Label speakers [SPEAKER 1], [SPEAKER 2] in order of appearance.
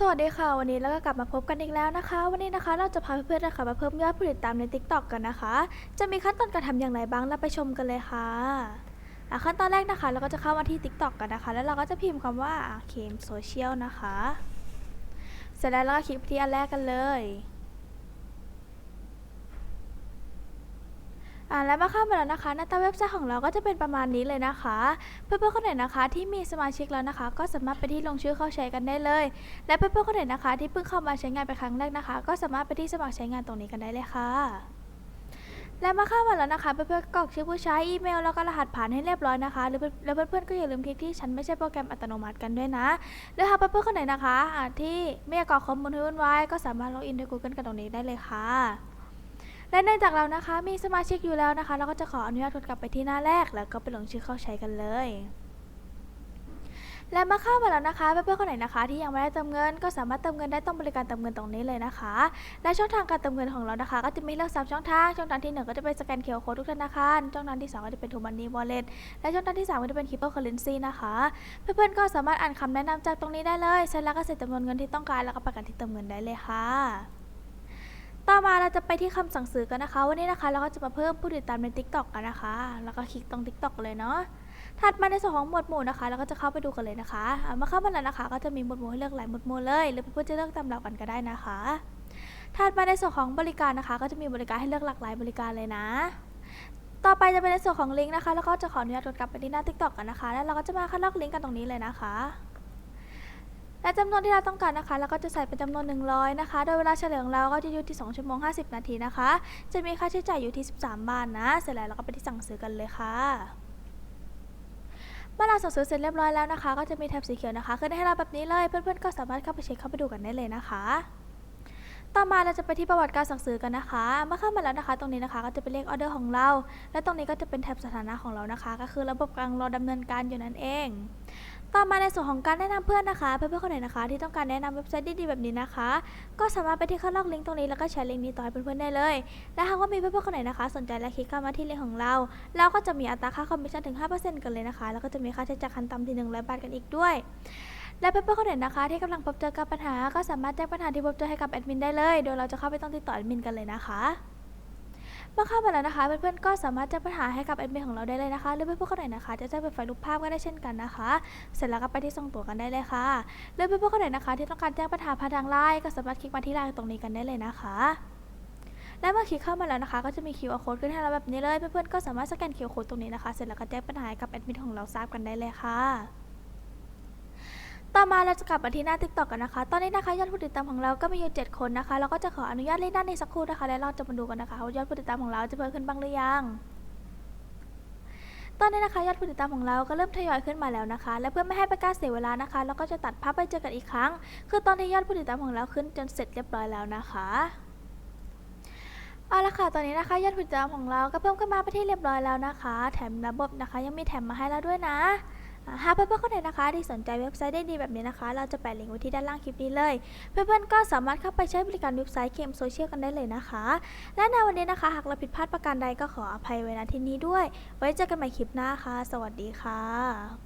[SPEAKER 1] สวัสดีค่ะ วันนี้เราก็กลับมาพบกันอีกแล้วนะคะ วันนี้นะคะเราจะพาเพื่อนๆนะคะมาเพิ่มยอดผู้ติดตามใน Tik t o อกกันนะคะ จะมีขั้นตอนการทำอย่างไรบ้างเราไปชมกันเลยค่ะขั้นตอนแรกนะคะ เราก็จะเข้ามาที่ Tik t o อกกันนะคะ แล้วเราก็จะพิมพ์คำว่าเคมโซเชียลนะคะ เสร็จแล้วเราก็คลิกไปที่อันแรกกันเลย อ่าแล้วมาเข้ามาแล้วนะคะหน้าตาเว็บไซต์ของเราก็จะเป็นประมาณนี้เลยนะคะ เพื่อนๆคนไหนนะคะ ที่มีสมาชิกแล้วนะคะ ก็สามารถไปที่ลงชื่อเข้าใช้กันได้เลย และเพื่อนๆคนไหนนะคะ ที่เพิ่งเข้ามาใช้งานเป็นครั้งแรกนะคะ ก็สามารถไปที่สมัครใช้งานตรงนี้กันได้เลยค่ะ และมาเข้ามาแล้วนะคะเพื่อนๆกรอกชื่อผู้ใช้อีเมลแล้วก็รหัสผ่านให้เรียบร้อยนะคะหรือแล้วเพื่อนๆก็อย่าลืมคลิกที่ฉันไม่ใช่โปรแกรมอัตโนมัติกันด้วยนะหรือหากเพื่อนๆคนไหนนะคะอ่าที่ไม่อยากกรอกข้อมูลให้วุ่นวายก็สามารถล็อกอินด้วย Google กันตรงนี้ได้เลยค่ะ และเนื่องจากเรานะคะมีสมาชิกอยู่แล้วนะคะ เราก็จะขออนุญาตกดกลับไปที่หน้าแรก แล้วก็ไปลงชื่อเข้าใช้กันเลย และมาเข้ามาแล้วนะคะเพื่อนๆคนไหนนะคะ ที่ยังไม่ได้เติมเงิน ก็สามารถเติมเงินได้ตรงบริการเติมเงินตรงนี้เลยนะคะ และช่องทางการเติมเงินของเรานะคะ ก็จะมีเลือกสามช่องทางช่องทางที่หนึ่งก็จะเป็นสแกนเคอร์โค้ดทุกธนาคารช่องทางที่สองก็จะเป็นทูมันนี่วอลเล็ตและช่องทางที่สามก็จะเป็นคริปโตเคอเรนซีนะคะเพื่อนๆก็สามารถอ่านคำแนะนำจากตรงนี้ได้เลยเสร็จแล้วก็เสร็จจำนวนเงินที่ต้องการแล้วก็ประกันที่เติมเงินได้เลยค่ะ ต่อมาเราจะไปที่คำสั่งซื้อกันนะคะ วันนี้นะคะเราก็จะมาเพิ่มผู้ติดตามใน TikTok กันนะคะ แล้วก็คลิกตรง TikTok เลยเนาะถัดมาในส่วนของหมวดหมู่นะคะเราก็จะเข้าไปดูกันเลยนะคะอะมาเข้ามาแล้วนะคะ ก็จะมีหมวดหมู่ให้เลือกหลายหมวดหมู่เลย หรือเพื่อนๆจะเลือกตามเรากันก็ได้นะคะถัดมาในส่วนของบริการนะคะ ก็จะมีบริการให้เลือกหลากหลายบริการเลยนะ ต่อไปจะเป็นในส่วนของลิงก์นะคะ แล้วก็จะขออนุญาตกดกลับไปที่หน้า TikTok กันนะคะ แล้วเราก็จะมาคัดลอกลิงก์กันตรงนี้เลยนะคะ และจำนวนที่เราต้องการนะคะเราก็จะใส่เป็นจำนวน 100 นะคะ โดยเวลาเฉลี่ยของเราก็จะอยู่ที่ 2 ชั่วโมง 50 นาทีนะคะ จะมีค่าใช้จ่ายอยู่ที่ 13 บาทนะ เสร็จแล้วเราก็ไปที่สั่งซื้อกันเลยค่ะเมื่อเราสั่งซื้อเสร็จเรียบร้อยแล้วนะคะ ก็จะมีแท็บสีเขียวนะคะขึ้นให้เราแบบนี้เลย เพื่อนๆก็สามารถเข้าไปเช็คเข้าไปดูกันได้เลยนะคะต่อมาเราจะไปที่ประวัติการสั่งซื้อกันนะคะ เมื่อเข้ามาแล้วนะคะ ตรงนี้นะคะก็จะเป็นเลขออเดอร์ของเรา และตรงนี้ก็จะเป็นแท็บสถานะของเรานะคะ ก็คือระบบกำลังรอดำเนินการอยู่นั่นเอง ต่อมาในส่วนของการแนะนำเพื่อนนะคะเพื่อนๆคนไหนนะคะ ที่ต้องการแนะนำเว็บไซต์ดีๆแบบนี้นะคะ ก็สามารถไปที่ข้างล่างลิงก์ตรงนี้แล้วก็แชร์ลิงก์นี้ต่อให้เพื่อนๆได้เลยและหากว่ามีเพื่อนๆคนไหนนะคะ สนใจและคลิกเข้ามาที่ลิงก์ของเรา เราก็จะมีอัตราค่าคอมมิชชั่นถึง 5%กันเลยนะคะ แล้วก็จะมีค่าใช้จ่ายขั้นต่ำที่100บาทกันอีกด้วยและเพื่อนๆคนไหนนะคะ ที่กำลังพบเจอกับปัญหา ก็สามารถแจ้งปัญหาที่พบเจอให้กับแอดมินได้เลย โดยเราจะเข้าไปต้องติดต่อแอดมินกันเลยนะคะ เมื่อเข้ามาแล้วนะคะเพื่อนๆก็สามารถแจ้งปัญหาให้กับแอดมินของเราได้เลยนะคะหรือเพื่อนๆคนไหนนะคะ จะแจ้งเป็นไฟล์รูปภาพก็ได้เช่นกันนะคะ เสร็จแล้วก็ไปที่ส่งตัวกันได้เลยค่ะหรือเพื่อนๆคนไหนนะคะ ที่ต้องการแจ้งปัญหาผ่านทางไลน์ก็สามารถคลิกมาที่ไลน์ตรงนี้กันได้เลยนะคะและเมื่อคลิกเข้ามาแล้วนะคะ ก็จะมี QR code ขึ้นให้เราแบบนี้เลยเพื่อนๆก็สามารถสแกน QR code ตรงนี้นะคะ เสร็จแล้วก็แจ้งปัญหาให้กับแอดมินของเราทราบกันได้เลยค่ะ ต่อมาเราจะกลับมาที่หน้า TikTok กันนะคะ ตอนนี้นะคะยอดผู้ติดตามของเราก็มีอยู่ 7 คนนะคะ เราก็จะขออนุญาตเล่นด้านนี้สักครู่นะคะ แล้วเราจะมาดูกันนะคะว่ายอดผู้ติดตามของเราจะเพิ่มขึ้นบ้างหรือยัง ตอนนี้นะคะยอดผู้ติดตามของเราก็เริ่มทยอยขึ้นมาแล้วนะคะ และเพื่อไม่ให้เป็นการเสียเวลานะคะ เราก็จะตัดภาพไปเจอกันอีกครั้ง คือตอนที่ยอดผู้ติดตามของเราขึ้นจนเสร็จเรียบร้อยแล้วนะคะเอาละค่ะ ตอนนี้นะคะยอดผู้ติดตามของเราก็เพิ่มขึ้นมาไปที่เรียบร้อยแล้วนะคะ แถมระบบนะคะ ยังมีแถมมาให้เราด้วยนะ หากเพื่อนๆคนไหนนะคะ ที่สนใจเว็บไซต์ได้ดีแบบนี้นะคะ เราจะแปะลิงก์ไว้ที่ด้านล่างคลิปนี้เลย เพื่อนๆก็สามารถเข้าไปใช้บริการเว็บไซต์เกมโซเชียลกันได้เลยนะคะ และในวันนี้นะคะ หากเราผิดพลาดประการใดก็ขออภัยไว้ณที่นี้ด้วย ไว้เจอกันใหม่คลิปหน้าค่ะ สวัสดีค่ะ